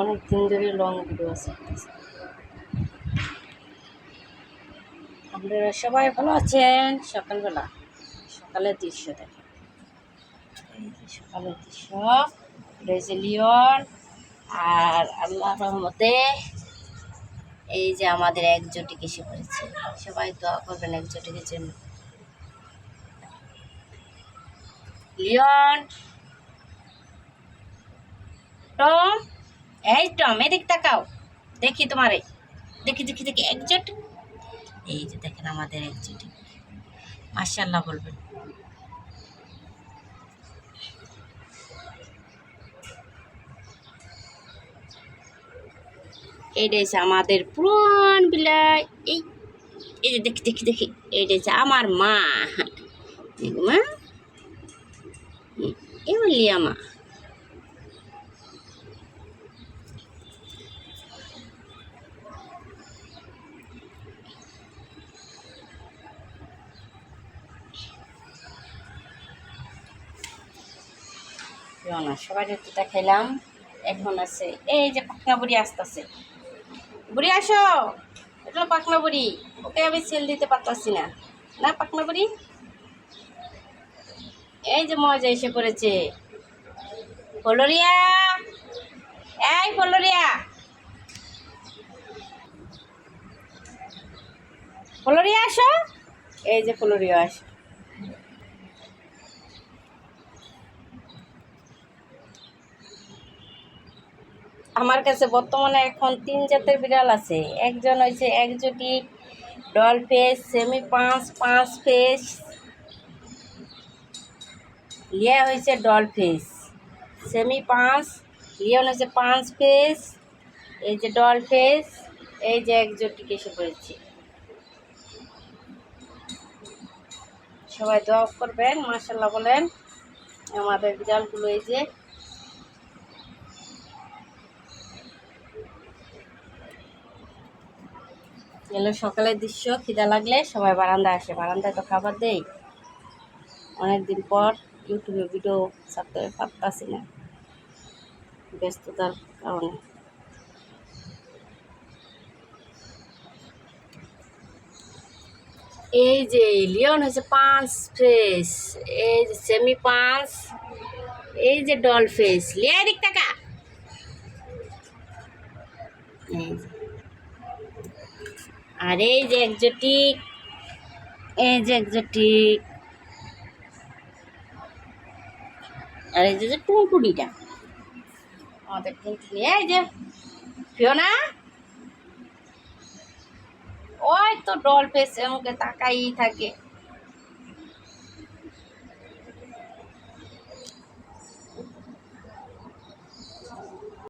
অনেক দিন ধরে লং ভিডিও আছে। আপনারা সবাই ভালো আছেন? সকালবেলা। সকালের দৃশ্য দেখেন। সকালের দৃশ্য লিওন আর আল্লাহ রহমতে এই যে আমাদের একজোটিক এসে পড়েছে। সবাই দোয়া করবেন একজোটিকের জন্য। লিওন, টম এই টম এদিক তাকাও। দেখি তোমারে। দেখি দেখি দেখি, একজোট। এই যে দেখেন আমাদের একজোট। মার্শাল্লাহ বলবেন। এইটা হচ্ছে আমাদের পুরান বিলাই। এই এই যে দেখি দেখি দেখি। এইটা হচ্ছে আমার মা। মা। এ বললি আমা না। সবাই একটু খেলাম। এখন আছে, এই যে পাখনা বুড়ি আসতেছে। বুড়ি আসো, এটা পাখনা বুড়ি। ওকে আমি সেল দিতে পারতাছি না। না পাখনা বুড়ি? এই যে মজা এসে পড়েছে। ফলরিয়া, এই ফলরিয়া। ফলরিয়া আসো। এই যে ফলরিয়া আসো। আমার কাছে বর্তমানে এখন তিন জাতের বিড়াল আছে। একজন হয়েছে এক একজোটি ডল ফেস সেমি পাঁচ পাঁচ ফেস। লিয়া হয়েছে ডল ফেস সেমি পাঁচ লিওন হয়েছে পাঁচ ফেস। এই যে ডল ফেস এই যে একজোটিক এসে পড়েছে। সবাই দোয়া করবেন মাসাল্লাহ বলেন, আমাদের বিড়ালগুলো এই যে এলো সকালের দৃশ্য, খিদা লাগলে সবাই বারান্দায় আসে। বারান্দায় তো খাবার দেই। অনেকদিন পর ইউটিউবে ভিডিও ছাড়তে পারতাছি না ব্যস্ততার কারণে। এই যে লিওন হয়েছে পাঁচ ফেস, এই যে সেমি পাঁচ, এই যে ডল ফেস। লিয়া দিক টাকা এই যে। আর এই যে একজোটিক এই যে একজোটিক আর এই যে টুকুড়িটা আমাদের টুনটুনি, এই যে, ফিওনা। ওই তো ডল পেয়েছে আমাকে তাকাই থাকে।